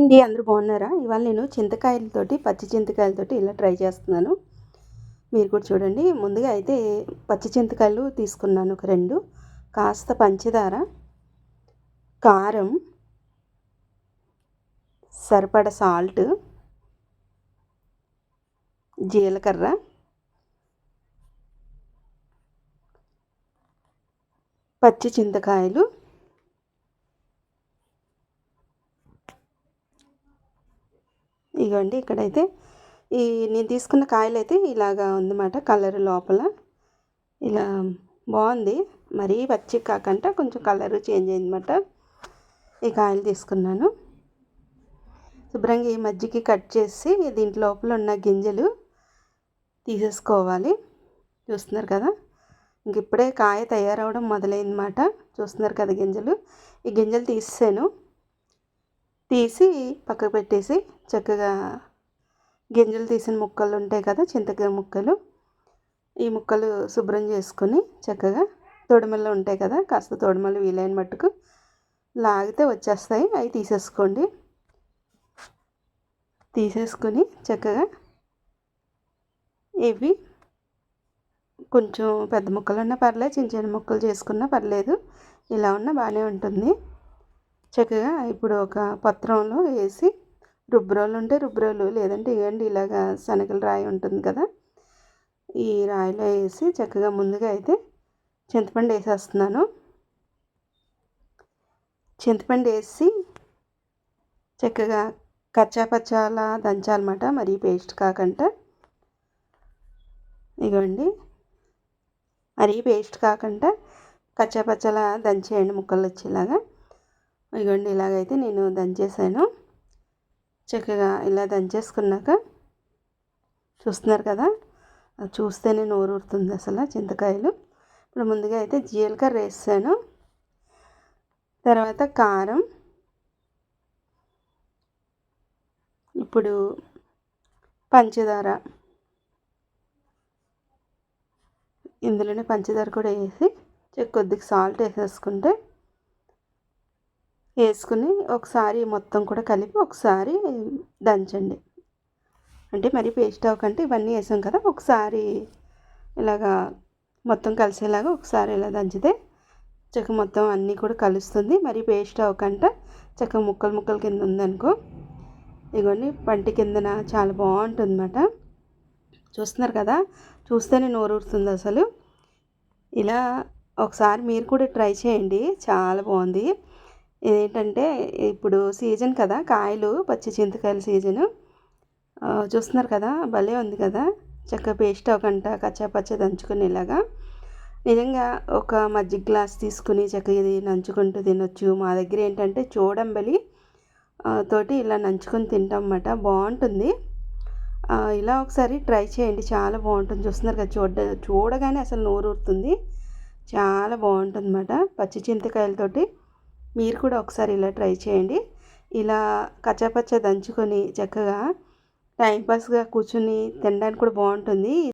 అండి అందరూ బాగున్నారా? ఇవాళ నేను చింతకాయలతోటి పచ్చి చింతకాయలతోటి ఇలా ట్రై చేస్తున్నాను. మీరు కూడా చూడండి ముందుగా అయితే పచ్చి చింతకాయలు తీసుకున్నాను ఒక రెండు. కాస్త పంచదార కారం సరిపడ సాల్ట్ జీలకర్ర పచ్చి చింతకాయలు ఇగోండి ఇక్కడైతే ఈ నేను తీసుకున్న కాయలు అయితే ఇలాగా ఉందన్నమాట కలర్ లోపల. ఇలా బాగుంది. మరీ పచ్చి కాకుండా కొంచెం కలర్ చేంజ్ అయిందన్నమాట. ఈ కాయలు తీసుకున్నాను. శుభ్రంగా ఈ మజ్జికి కట్ చేసి దీంట్ లోపల ఉన్న గింజలు తీసేసుకోవాలి. చూస్తున్నారు కదా? ఇంక ఇప్పుడే కాయ తయారవడం మొదలైందన్నమాట. చూస్తున్నారు కదా గింజలు? ఈ గింజలు తీసాను తీసి పక్కకు పెట్టేసి చక్కగా గింజలు తీసిన ముక్కలు ఉంటాయి కదా చింతకాయ ముక్కలు. ఈ ముక్కలు శుభ్రం చేసుకొని చక్కగా తొడిమలు ఉంటాయి కదా కాస్త తొడిమలు వీలైన మట్టుకు లాగితే వచ్చేస్తాయి. అవి తీసేసుకోండి. తీసేసుకొని చక్కగా ఇవి కొంచెం పెద్ద ముక్కలు ఉన్నా పర్లేదు చిన్న చిన్న ముక్కలు చేసుకున్నా పర్లేదు. ఇలా ఉన్నా బాగానే ఉంటుంది. చక్కగా ఇప్పుడు ఒక పత్రంలో వేసి రుబ్బురోలు ఉంటే రుబ్బురోలు లేదంటే ఇవ్వండి ఇలాగా శనగల రాయి ఉంటుంది కదా ఈ రాయిలో వేసి చక్కగా ముందుగా అయితే చింతపండు వేసేస్తున్నాను. చింతపండు వేసి చక్కగా కచ్చా పచ్చాలా దంచాలన్నమాట మరీ పేస్ట్ కాకుండా. ఇగోండి మరీ పేస్ట్ కాకుండా కచ్చా పచ్చలా దంచేయండి ముక్కలు వచ్చేలాగా. ఇగోండి ఇలాగైతే నేను దంచేసాను. చక్కగా ఇలా దంచేసుకున్నాక చూస్తున్నారు కదా చూస్తేనే నోరు ఊరుతుంది అసలు చింతకాయలు. ఇప్పుడు ముందుగా అయితే జీలకర్ర వేసాను. తర్వాత కారం. ఇప్పుడు పంచదార. ఇందులోనే పంచదార కూడా వేసి కొద్దిగా సాల్ట్ వేసేసుకుంటే వేసుకుని ఒకసారి మొత్తం కూడా కలిపి ఒకసారి దంచండి. అంటే మరి పేస్ట్ అవ్వకంటే ఇవన్నీ వేసాం కదా ఒకసారి ఇలాగా మొత్తం కలిసేలాగా ఒకసారి ఇలా దంచితే చక్క మొత్తం అన్నీ కూడా కలుస్తుంది. మరి పేస్ట్ అవ్వకుండా చక్క ముక్కలు ముక్కలు కింద ఉందనుకో ఇగోండి పంటి కిందన చాలా బాగుంటుంది అన్నమాట చూస్తున్నారు కదా చూస్తేనే నోరూరుతుంది అసలు. ఇలా ఒకసారి మీరు కూడా ట్రై చేయండి చాలా బాగుంది. ఏంటంటే ఇప్పుడు సీజన్ కదా కాయలు పచ్చి చింతకాయల సీజను. చూస్తున్నారు కదా భలే ఉంది కదా. చక్క పేస్ట్ అవ్వకంట కచ్చా పచ్చ దంచుకుని ఇలాగా నిజంగా ఒక మజ్జిగ గ్లాస్ తీసుకుని చక్కగా ఇది నంచుకుంటూ తినొచ్చు. మా దగ్గర ఏంటంటే చూడంబలి తోటి ఇలా నంచుకొని తింటాం అన్నమాట. బాగుంటుంది. ఇలా ఒకసారి ట్రై చేయండి. చాలా బాగుంటుంది. చూస్తున్నారు కదా చూడ చూడగానే అసలు నోరు ఊరుతుంది చాలా బాగుంటుంది అన్నమాట. పచ్చి చింతకాయలతోటి. మీరు కూడా ఒకసారి ఇలా ట్రై చేయండి. ఇలా కచ్చాపచ్చ దంచుకొని చక్కగా టైంపాస్గా కూర్చుని తినడానికి కూడా బాగుంటుంది.